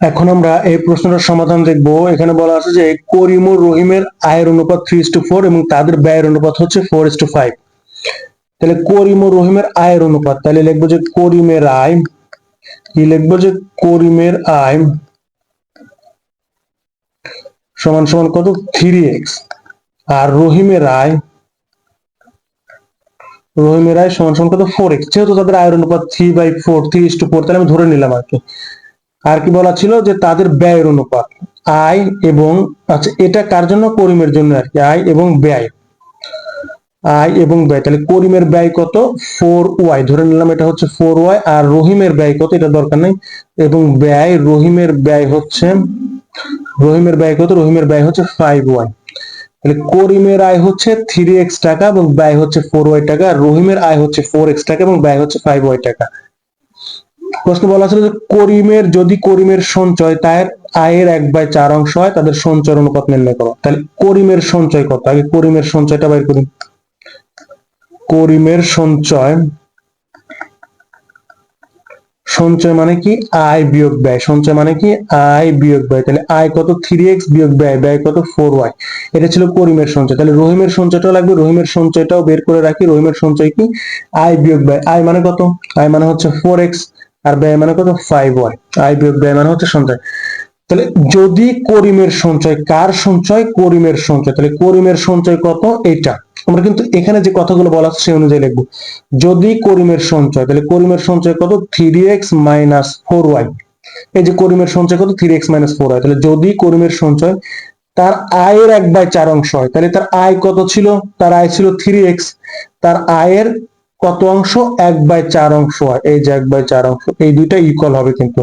এখন আমরা এই প্রশ্নটার সমাধান দেখব। এখানে বলা আছে যে করিম ও রহিমের আয়ের অনুপাত থ্রি টু ফোর এবং তাদের ব্যয়ের অনুপাত হচ্ছে ফোর টু ফাইভ তাহলে করিম ও রহিমের আয়ের অনুপাত, তাহলে লিখব যে করিমের আয়, কি লিখব যে করিমের আয় সমান সমান কত? থ্রি এক্স আর রহিমের আয় রহিমের আয় সমান সমান কত? ফোর এক্স যেহেতু তাদের আয়ের অনুপাত three by four three to four তাহলে আমি ধরে নিলাম আর কি। আর কি বলা ছিল যে তাদের ব্যয়ের অনুপাত, আয় এবং আচ্ছা এটা কার জন্য? করিমের জন্য আর কি, আয় এবং ব্যয়। আয় এবং ব্যয়, তাহলে করিমের ব্যয় কত? ফোর ওয়াই ধরে নিলাম এটা হচ্ছে ফোর ওয়াই আর রহিমের ব্যয় কত? এটা দরকার নেই। এবং ব্যয়, রহিমের ব্যয় হচ্ছে, রহিমের ব্যয় কত? রহিমের ব্যয় হচ্ছে ফাইভ ওয়াই তাহলে করিমের আয় হচ্ছে থ্রি এক্স টাকা এবং ব্যয় হচ্ছে ফোর ওয়াই টাকা রহিমের আয় হচ্ছে ফোর এক্স টাকা এবং ব্যয় হচ্ছে ফাইভ ওয়াই টাকা। প্রশ্ন বলা ছিল যে করিমের, যদি করিমের সঞ্চয়, তার আয়ের এক বাই চার অংশ হয়, তাদের সঞ্চয় অনুপাত নির্ণয় করো। তাহলে করিমের সঞ্চয় কত? আগে করিমের সঞ্চয়টা বাইর করি করিমের সঞ্চয় সঞ্চয় মানে কি? আয় বিয়োগ ব্যয়। সঞ্চয় মানে কি? আয় বিয়োগ ব্যয়। তাহলে আয় কত? থ্রি এক্স বিয়োগ ব্যয় ব্যয় কত? ফোর ওয়াই এটা ছিল করিমের সঞ্চয়। তাহলে রহিমের সঞ্চয়টাও লাগবে, রহিমের সঞ্চয়টাও বের করে রাখি। রহিমের সঞ্চয় কি? আয় বিয়োগ ব্যয়। আয় মানে কত? আয় মানে হচ্ছে ফোর এক্স আর ব্যয় মানে কত? ফাইভ ওয়াই আয় বিয়োগ ব্যয় মানে হচ্ছে সঞ্চয়। তাহলে যদি করিমের সঞ্চয়, কার সঞ্চয়? করিমের সঞ্চয়। তাহলে করিমের সঞ্চয় কত? এটা আমরা কিন্তু এখানে যে কথাগুলো বলা আছে সেই অনুযায়ী লিখব। যদি করিমের সঞ্চয়, তাহলে করিমের সঞ্চয় কত? Three X minus four Y এই যে করিমের সঞ্চয় কত? Three X minus four Y তাহলে যদি করিমের সঞ্চয় তার আয়ের এক বাই চার অংশ হয়, তাহলে তার আয় কত ছিল? তার আয় ছিল থ্রি এক্স তার আয়ের কত অংশ? এক বাই চার অংশ। হয় এই যে এক বাই চার অংশ, এই দুইটা ইকুয়াল হবে কিন্তু।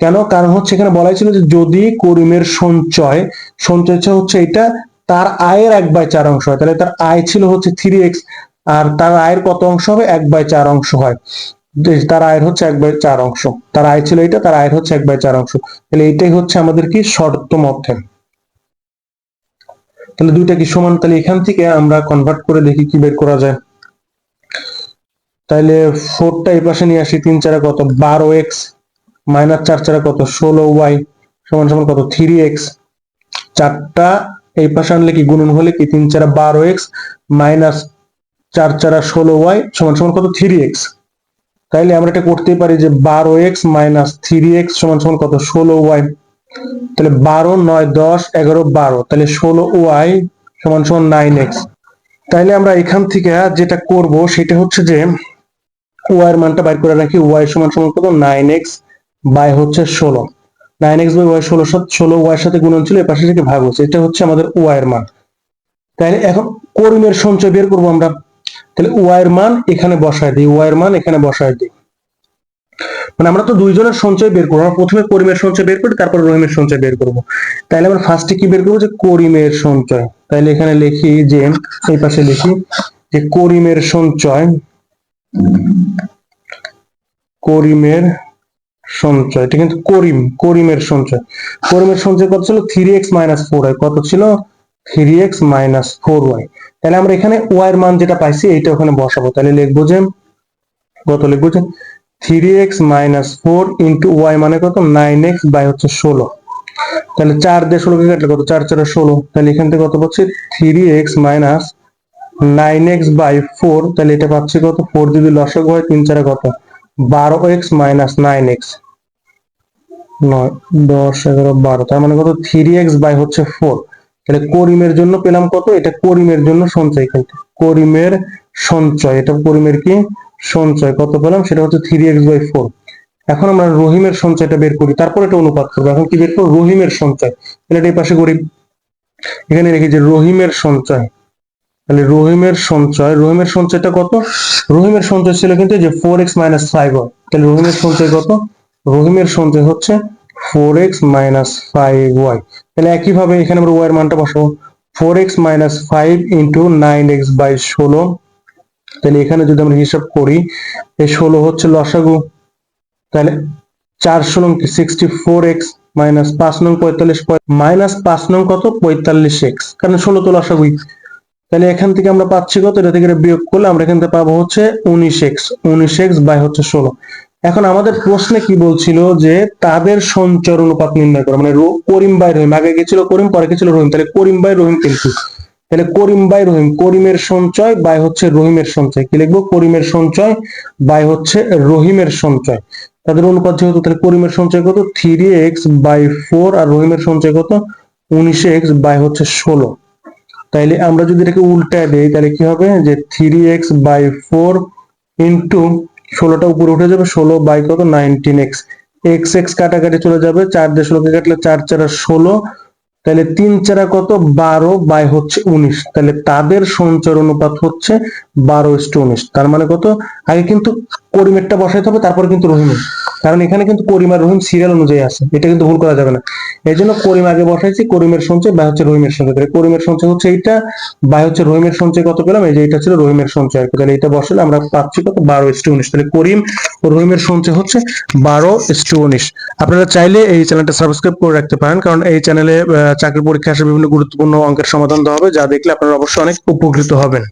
কেন? কারণ হচ্ছে এখানে বলাই ছিল যে যদি করিমের সঞ্চয় সঞ্চয় হচ্ছে এটা, তার আয়ের এক বাই চার অংশ হয়। তাহলে তার আয় ছিল হচ্ছে থ্রি এক্স আর তার আয়ের কত অংশ হবে? এক বাই চার অংশ হয়। তার আয়ের হচ্ছে এক বাই চার অংশ। তার আয় ছিল এটা, তার আয়ের হচ্ছে এক বাই চার অংশ। তাহলে এইটাই হচ্ছে আমাদের কি? শর্ত মধ্যে। তাহলে দুইটা কি সমান? তাহলে এখান থেকে আমরা কনভার্ট করে দেখি কি বের করা যায়। তাহলে ফোরটা এই পাশে নিয়ে আসি, তিন চারা কত? বারো এক্স মাইনাস চার চারা কত? ষোলো ওয়াই সমান সমান কত? থ্রি এক্স চারটা এই পাশে আনলে কি গুণন হলে কি? তিন চারা বারো এক্স মাইনাস চার চারা ষোলো ওয়াই সমান সমান কত? থ্রি এক্স তাইলে আমরা এটা করতেই পারি যে বারো এক্স মাইনাস থ্রি এক্স সমান সমান কত? ষোলো ওয়াই তাহলে বারো, নয়, দশ, এগারো, বারো। তাহলে ষোলো ওয়াই সমান সমান নাইন এক্স তাইলে আমরা এখান থেকে যেটা করব, সেটা হচ্ছে যে ওয়াই মানটা বাইর করে রাখি ওয়াই সমান সমান কত? নাইন এক্স বাই হচ্ছে ষোলো। নাইন এক্স বাই ওয়াই ষোলো, সাথে ষোলো ওয়াই সাথে গুণন ছিল এর পাশে থেকে ভাগ হচ্ছে। এটা হচ্ছে আমাদের ওয়াই এর মান। তাহলে এখন করিমের সঞ্চয় বের করব আমরা। তাহলে ওয়াই এর মান এখানে বসায় দিই ওয়াই এর মান এখানে বসায় দিই। মানে আমরা তো দুইজনের সঞ্চয় বের করব। আমরা প্রথমে করিমের সঞ্চয় বের করি, তারপর রহিমের সঞ্চয় বের করব। তাহলে আমরা ফার্স্টে কি বের করব? যে করিমের সঞ্চয়। তাহলে এখানে লিখি যে, এই পাশে লিখি যে করিমের সঞ্চয় করিমের সঞ্চয়। এটা কিন্তু করিম, করিমের সঞ্চয়। করিমের সঞ্চয় কত ছিল? Three X minus four Y কত ছিল? Three X minus four Y তাহলে আমরা এখানে ওয়াই এর মান যেটা পাইছি, এইটা ওখানে বসাবো। তাহলে লিখব যে, কত লিখব যে three X minus four into Y মানে কত? নাইন এক্স বাই হচ্ছে ষোলো। তাহলে চার দিয়ে ষোলোকে কাটলে কত? চার চারে ষোলো। তাহলে এখান থেকে কত পাচ্ছি? Three X minus nine X by four, তাহলে এটা পাচ্ছি কত? ফোর যদি লসক হয়, তিন চারে কত? বারো এক্স মাইনাস নাইন এক্স। নয়, দশ, এগারো, বারো, তার মানে কত? থ্রি এক্স বাই হচ্ছে ফোর। তাহলে করিমের জন্য পেলাম কত? এটা করিমের জন্য সঞ্চয় কিন্তু। করিমের সঞ্চয়, এটা করিমের কি? সঞ্চয়। কত পেলাম? সেটা হচ্ছে থ্রি এক্স বাই ফোর। এখন আমরা রহিমের সঞ্চয়টা বের করি। তারপর এটা অনুপাত করব। এখন কি বের করব? রহিমের সঞ্চয়। তাহলে এটা এই পাশে করি। এখানে রেখে যে রহিমের সঞ্চয়। তাহলে রহিমের সঞ্চয়, রহিমের সঞ্চয়টা কত? রহিমের সঞ্চয় ছিল কিন্তু যে ফোর এক্স মাইনাস ফাইভ তাহলে রহিমের সঞ্চয় কত? রহিমের সঞ্চয় হচ্ছে four X minus five Y তাহলে একইভাবে এখানে আমরা ওয়াই এর মানটা বসাবো। Four X minus five into nine X by ষোলো। তাহলে এখানে যদি আমরা হিসাব করি, এই ষোলো হচ্ছে লসাগু। তাহলে চার ষোলো সিক্সটি ফোর এক্স মাইনাস পাঁচ নং পঁয়তাল্লিশ মাইনাস পাঁচ নং কত? পঁয়তাল্লিশ এক্স কারণ ষোলো তো লসাগুই। তাহলে এখান থেকে আমরা পাচ্ছি কত? এটা থেকে বিয়োগ করলে আমরা এখান থেকে পাবো হচ্ছে উনিশ এক্স। উনিশ এক্স বাই হচ্ছে ষোলো। এখন আমাদের প্রশ্নে কি বলছিল যে তাদের সঞ্চয় অনুপাত নির্ণয় করো মানে করিম বাই রহিম, আগে গেছিল করিম, পরে গেছিল রহিম, তাহলে করিম বাই রহিম কিন্তু তাহলে করিম বাই রহিম, করিমের সঞ্চয় বাই হচ্ছে রহিমের সঞ্চয়। কি লিখব? করিমের সঞ্চয় বাই হচ্ছে রহিমের সঞ্চয়। তাদের অনুপাত যেহেতু, তাহলে করিমের সঞ্চয় কত? থ্রি এক্স বাই ফোর, আর রহিমের সঞ্চয় কত? উনিশ এক্স বাই হচ্ছে ষোলো। তাইলে আমরা যদি এটাকে উল্টায় দেই তাহলে কি হবে? যে three X by four into ষোলোটা উপরে উঠে যাবে, ষোলো বাই কত? নাইনটিন এক্স এক্স এক্স কাটাকাটি চলে যাবে, চার দিয়ে ষোলোকে কাটলে চার চারা ষোলো তাহলে তিন চারা কত? বারো বাই হচ্ছে উনিশ। তাহলে তাদের সঞ্চয় অনুপাত হচ্ছে বারো ইস্টু উনিশ। তার মানে কত? আগে কিন্তু করিমেরটা বসাইতে হবে, তারপর কিন্তু রহিমের কারণ এখানে কিন্তু করিম আর রহিম সিরিয়াল অনুযায়ী আছে, এটা কিন্তু ভুল করা যাবে না। এই জন্য করিম আগে বসাইছি, করিমের সঞ্চয় বা হচ্ছে রহিমের সঞ্চয়। করিমের সঞ্চয় হচ্ছে এইটা বা হচ্ছে রহিমের সঞ্চয় কত পেলাম? এই যে এটা ছিল রহিমের সঞ্চয় তাহলে এটা বসালে আমরা পাচ্ছি কত? বারো ইস্টু উনিশ। তাহলে করিম ও রহিমের সঞ্চয় হচ্ছে বারো ইস্টু উনিশ। আপনারা চাইলে এই চ্যানেলটা সাবস্ক্রাইব করে রাখতে পারেন, কারণ এই চ্যানেলে চাকরি পরীক্ষা আসে বিভিন্ন গুরুত্বপূর্ণ অঙ্কের সমাধান দেওয়া হবে, যা দেখলে আপনারা অবশ্যই অনেক উপকৃত হবেন।